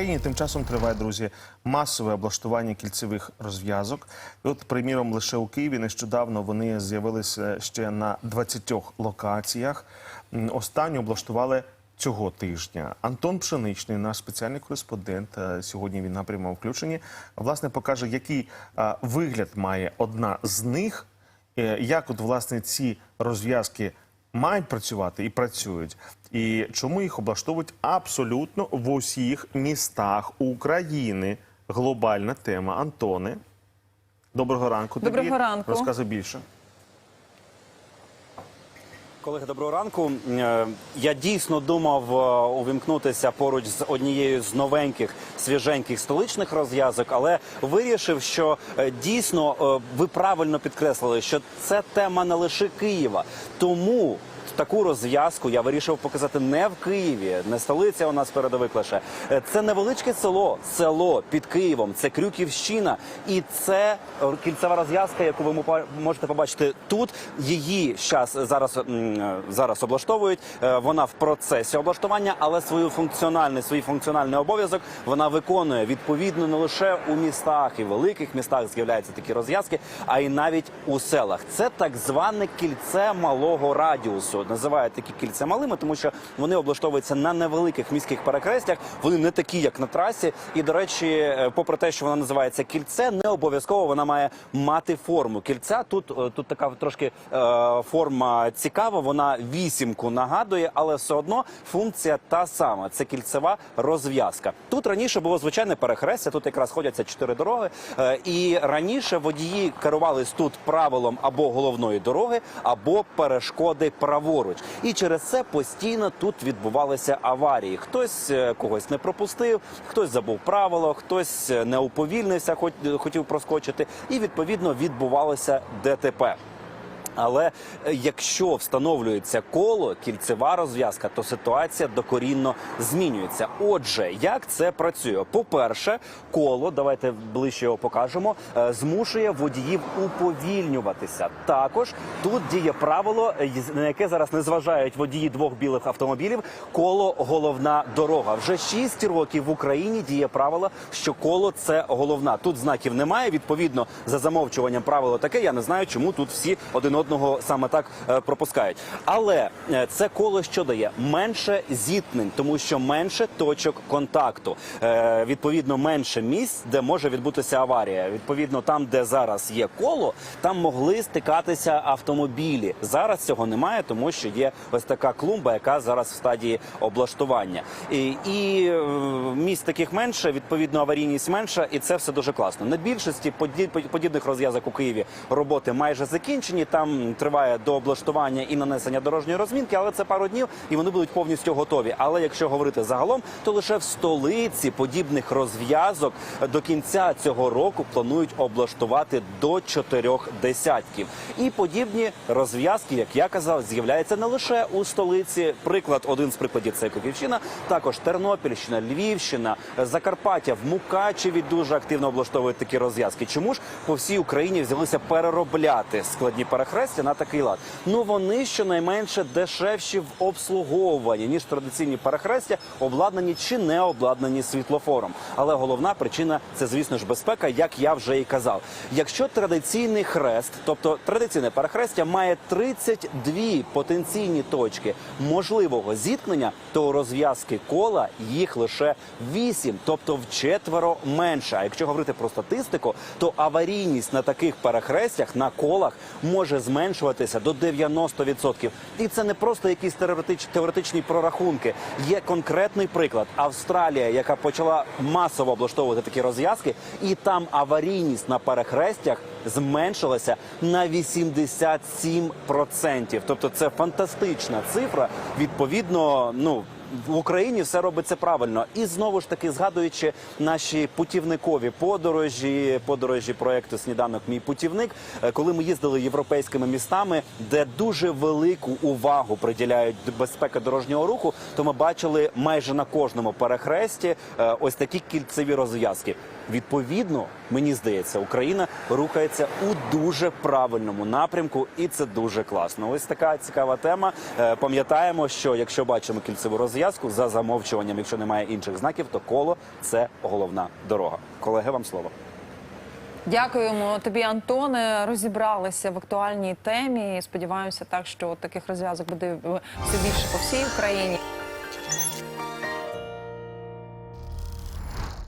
Україні тим часом триває, друзі, масове облаштування кільцевих розв'язок. І от, приміром, лише у Києві нещодавно вони з'явилися ще на 20 локаціях. Останню облаштували цього тижня. Антон Пшеничний, наш спеціальний кореспондент, е, сьогодні він на прямому включенні, власне, покаже, який е, вигляд має одна з них, е, як от власне ці розв'язки мають працювати і працюють, і чому їх облаштовують абсолютно в усіх містах України. Глобальна тема. Антоне, доброго ранку. тобі. Доброго ранку. Розказуй більше. Колеги, доброго ранку. Е, Я дійсно думав е, увімкнутися поруч з однією з новеньких свіженьких столичних розв'язок, але вирішив, що е, дійсно ви правильно підкреслили, що це тема не лише Києва. Тому таку розв'язку я вирішив показати не в Києві, не столиця у нас передовик лише. Е, Це невеличке село, село під Києвом, це Крюківщина, і це е, кільцева розв'язка, яку ви можете побачити тут. Її щас зараз е, зараз облаштовують. Е, Вона в процесі облаштування, але свою функціональний свій функціональний обов'язок вона виконує відповідно не лише у містах і великих містах з'являються такі розв'язки, а й навіть у селах. Це так зване кільце малого радіусу. Називають такі кільця малими, тому що вони облаштовуються на невеликих міських перекрестях. Вони не такі, як на трасі. І до речі, е, попри те, що вона називається кільце, не обов'язково вона має мати форму кільця. Тут е, тут така трошки е, форма цікава. Вона вісімку нагадує, але все одно функція та сама. Це кільцева розв'язка. Тут раніше було звичайне перехрестя. Тут якраз ходяться чотири дороги. Е, і раніше водії керувались тут правилом або головної дороги, або перешкоди праворуч. І через це постійно тут відбувалися аварії. Хтось е, когось не пропустив, хтось забув правило, хтось е, не уповільнився, хоч хотів проскочити, і відповідно відбувалося ДТП. Але е, якщо встановлюється коло, кільцева розв'язка, то ситуація докорінно змінюється. Отже, як це працює? По-перше, коло, давайте ближче його покажемо, е, змушує водіїв уповільнюватися. Також тут діє правило, е, на яке зараз не зважають водії двох білих автомобілів. Коло головна дорога. Вже 6 років в Україні діє правило, що коло це головна. Тут знаків немає. Відповідно, за замовчуванням правило таке. Я не знаю, чому тут всі один одного саме так е, пропускають. Але е, це коло що дає менше зіткнень, тому що менше точок контакту. Е, відповідно, менше місць, де може відбутися аварія. Відповідно, там, де зараз є коло, там могли стикатися автомобілі. Зараз цього немає, тому що є ось така клумба, яка зараз в стадії облаштування. І, і місць таких менше, відповідно, аварійність менша, і це все дуже класно. На більшості поді- подібних розв'язок у Києві роботи майже закінчені. Там триває до облаштування і нанесення дорожньої розмінки, але це пару днів, і вони будуть повністю готові. Але якщо говорити загалом, то лише в столиці подібних розв'язок до кінця цього року планують облаштувати до чотирьох десятків. І подібні розв'язки, як я казав, з'являються не лише у столиці. Приклад, один з прикладів це Київщина, також Тернопільщина, Львівщина, Закарпаття, в Мукачеві дуже активно облаштовують такі розв'язки. Чому ж по всій Україні взялися переробляти складні перехрестя на такий лад? Ну вони щонайменше дешевші в обслуговуванні ніж традиційні перехрестя, обладнані чи не обладнані світлофором. Але головна причина це, звісно ж, безпека, як я вже і казав. Якщо традиційний хрест, тобто традиційне перехрестя, має 32 потенційні точки можливого зіткнення, то у розв'язки кола їх лише 8, тобто вчетверо менше. А якщо говорити про статистику, то аварійність на таких перехрестях на колах може зменшуватися до 90%. І це не просто якісь теоретич, теоретичні прорахунки. Є конкретний приклад: Австралія, яка почала масово облаштовувати такі розв'язки, і там аварійність на перехрестях зменшилася на 87%. Тобто це фантастична цифра. Відповідно, ну. В Україні все робиться правильно, і знову ж таки згадуючи наші путівникові подорожі, подорожі проекту Сніданок мій путівник, е, коли ми їздили європейськими містами, де дуже велику увагу приділяють безпеки дорожнього руху, то ми бачили майже на кожному перехресті е, ось такі кільцеві розв'язки. Відповідно, мені здається, Україна рухається у дуже правильному напрямку, і це дуже класно. Ось така цікава тема. Е, Пам'ятаємо, що якщо бачимо кільцеву розв'язку за замовчуванням, якщо немає інших знаків, то коло це головна дорога. Колеги, вам слово. Дякуємо тобі, Антоне. Розібралися в актуальній темі. Сподіваємося, так що таких розв'язок буде все більше по всій Україні.